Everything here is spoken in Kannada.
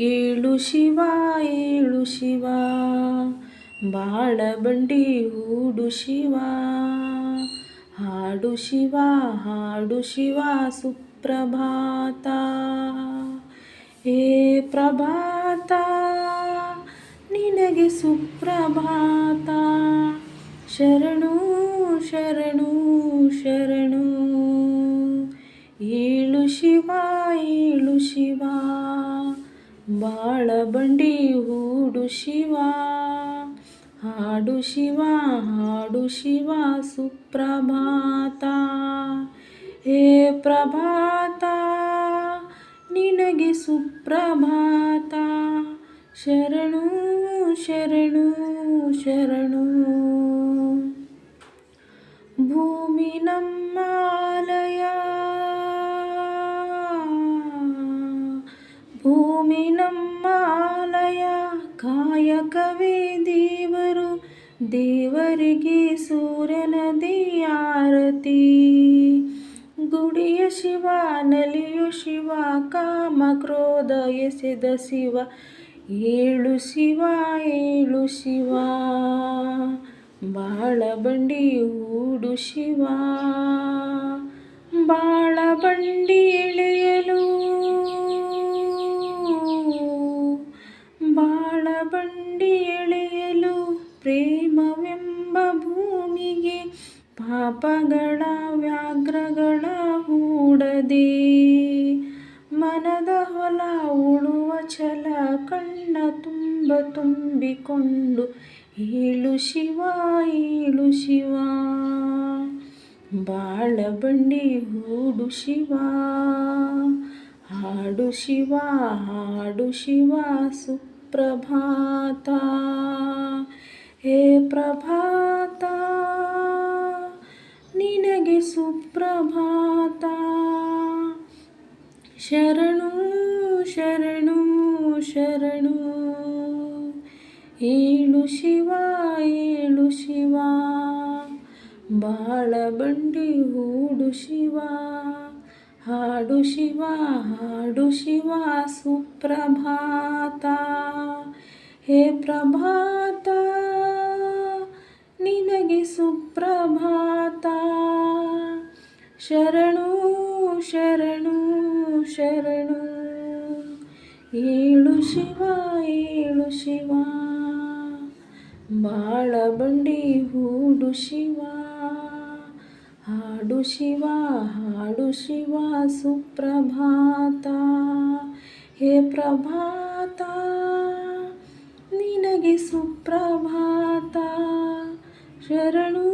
ಏಳು ಶಿವ ಏಳು ಶಿವ. ಬಾಳ ಬಂಡಿ ಹೂಡು ಶಿವ. ಹಾಡು ಶಿವ ಹಾಡು ಶಿವ ಸುಪ್ರಭಾತ. ಏ ಪ್ರಭಾತ, ನಿನಗೆ ಸುಪ್ರಭಾತ. ಶರಣು ಶರಣು ಶರಣು. ಏಳು ಶಿವ ಏಳು ಶಿವ. ಬಾಳ ಬಂಡಿ ಹೂಡು ಶಿವ, ಹಾಡು ಶಿವ ಹಾಡು ಶಿವ ಸುಪ್ರಭಾತ. ಹೇ ಪ್ರಭಾತ, ನಿನಗೆ ಸುಪ್ರಭಾತ. ಶರಣು ಶರಣು ಶರಣು. ಭೂಮಿ ನಮ್ಮಾಲಯ ಕಾಯಕವೇ ದೇವರು, ದೇವರಿಗೆ ಸೂರ್ಯನದಿ ಆರತಿ ಗುಡಿಯ ಶಿವ, ನಲಿಯು ಶಿವ, ಕಾಮ ಕ್ರೋಧ ಎಸೆದ ಶಿವ, ಏಳು ಶಿವ ಏಳು ಶಿವ. ಬಾಳ ಬಂಡಿ ಊಡು ಶಿವ ಬಾಳ ಬಂಡಿ ಎಳೆಯಲು ಪ್ರೇಮವೆಂಬ ಭೂಮಿಗೆ ಪಾಪಗಳ ವ್ಯಾಘ್ರಗಳ ಹೂಡದೆ ಮನದ ಹೊಲ ಉಳುವ ಛಲ ಕಣ್ಣ ತುಂಬ ತುಂಬಿಕೊಂಡು ಏಳು ಶಿವ ಏಳು ಶಿವ. ಬಾಳ ಬಂಡಿ ಹೂಡು ಶಿವ, ಹಾಡು ಶಿವ ಹಾಡು ಶಿವ ಸುಪ್ರಭಾತ. ಹೇ ಪ್ರಭಾತ ನಿನಗೆ ಸುಪ್ರಭಾತ ಶರಣು ಶರಣು ಶರಣು ಏಳು ಶಿವ ಏಳು ಶಿವ ಬಾಳ ಬಂಡಿ ಹೂಡು ಶಿವ ಹಾಡು ಶಿವ ಹಾಡು ಶಿವ ಸುಪ್ರಭಾತ ಹೇ ಪ್ರಭಾತ ನಿನಗೆ ಸುಪ್ರಭಾತ. ಶರಣು ಶರಣು ಶರಣು. ಏಳು ಶಿವ ಏಳು ಶಿವ. ಬಾಳ ಬಂಡಿ ಹೂಡು ಶಿವ. ಹಾಡು ಶಿವ ಹಾಡು ಶಿವ, ಸುಪ್ರಭಾತ. ಹೇ ಪ್ರಭಾತ, ನಿನಗೆ ಸುಪ್ರಭಾತ. ಶರಣು